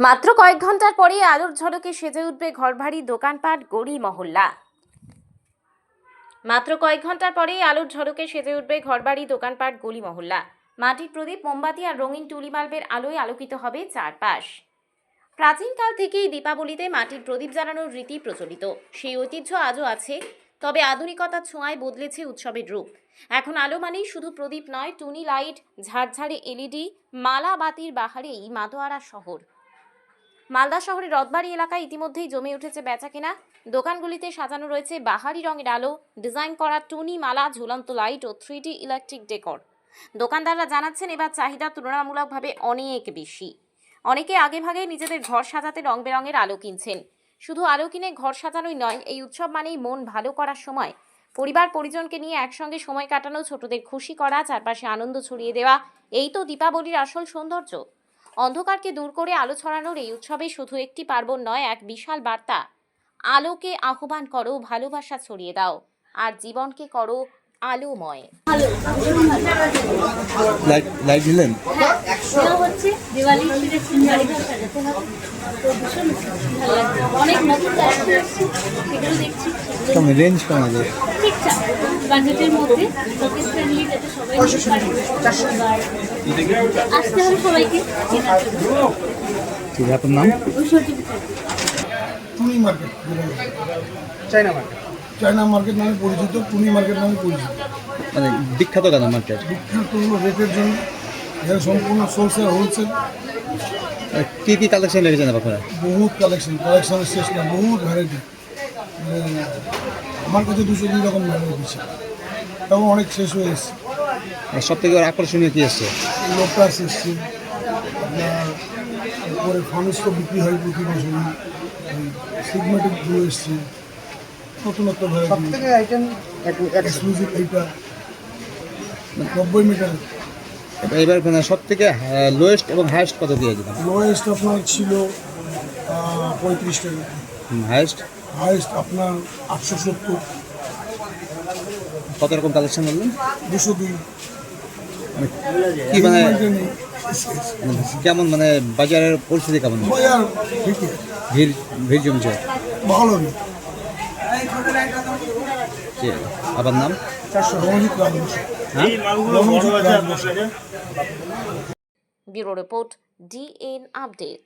মাত্র কয়েক ঘণ্টার পরেই আলোর ঝলকে সেজে উঠবে ঘরবাড়ি, দোকানপাট গড়ি মহল্লা। মাত্র কয়েক ঘণ্টার পরেই আলোর ঝলকে সেজে উঠবে ঘরবাড়ি, দোকানপাট, গলি, মহল্লা। মাটির প্রদীপ, মোমবাতি আর রঙিন টুলি বাল্বের আলোয় আলোকিত হবে চারপাশ। প্রাচীনকাল থেকেই দীপাবলিতে মাটির প্রদীপ জ্বালানোর রীতি প্রচলিত। সেই ঐতিহ্য আজও আছে, তবে আধুনিকতার ছোঁয়ায় বদলেছে উৎসবের রূপ। এখন আলো মানেই শুধু প্রদীপ নয়, টুনি লাইট, ঝাড়ঝাড়ে এলইডি, মালা বাতির বাহারেই মাতোয়ারা শহর। মালদা শহরের রথবাড়ি এলাকায় ইতিমধ্যেই জমে উঠেছে বেচাকেনা। দোকানগুলিতে সাজানো রয়েছে বাহারি রঙের আলো, ডিজাইন করা টুনি মালা, ঝুলন্ত লাইট ও থ্রি ইলেকট্রিক ডেকর। দোকানদাররা জানাচ্ছেন, এবার চাহিদা তুলনামূলকভাবে অনেক বেশি। অনেকে আগেভাগে নিজেদের ঘর সাজাতে রং বেরঙের আলো কিনছেন। শুধু আলো কিনে ঘর সাজানোই নয়, এই উৎসব মানেই মন ভালো করার সময়। পরিবার পরিজনকে নিয়ে একসঙ্গে সময় কাটানো, ছোটদের খুশি করা, চারপাশে আনন্দ ছড়িয়ে দেওয়া, এই তো দীপাবলির আসল সৌন্দর্য। অন্ধকারকে দূর করে আলো ছড়ানোর এই উৎসবে শুধু একটি পার্বণ নয় এক বিশাল বার্তা। আলোকে আহ্বান করো ভালোবাসা ছড়িয়ে দাও আর জীবনকে করো আলোময়। লাইট দিলেন? হচ্ছে অনেক দেখছি। বাজেটের মধ্যে পকেট ফ্রেন্ডলি যাতে সবাই নিতে পারে। আর আসতে হবে সবাইকে। ঠিক আপনার নাম? টুনি market China market. China market নামে পরিচিত টুনি মার্কেট নামে পরিচিত। মানে বিখ্যাত কেন মার্কেট। বিখ্যাত রেটের জন্য এখানে সম্পূর্ণ সোলসেল হোলসেল। কী কী কালেকশন রেখেছেন আপনারা? বহুত কালেকশন কালেকশনের শেষ না বহুত ভ্যারাইটি আমার কাছে দুশো দুই রকম ভ্যারাইটি আছে তখন অনেক শেষ হয়ে এসছে সব থেকে আকর্ষণীয় কী এসছে লোটাস এসছে আপনার উপরে ফানুস তো বিক্রি হয় প্রতি বছরই। সিগমেটিক ব্লু এসছে। নতুনত্ব ভ্যারাইটি আইটেম এক্সক্লুসিভ এইটা। নব্বই মিটার এবার সব থেকে লোয়েস্ট এবং হাইয়েস্ট কত দিয়ে দিলাম লোয়েস্ট আপনার ছিল পঁয়ত্রিশ টাকা। হাইয়েস্ট হাইয়েস্ট আপনার আটশো সত্তর। কত রকম কালেকশন বললেন? দুশো দুই। কি মানে কেমন মানে বাজারের পরিস্থিতি কেমন? বাজার ভিড় ভিড় জমছে? ভালো আবার নাম? হ্যাঁ? Bureau report DN update.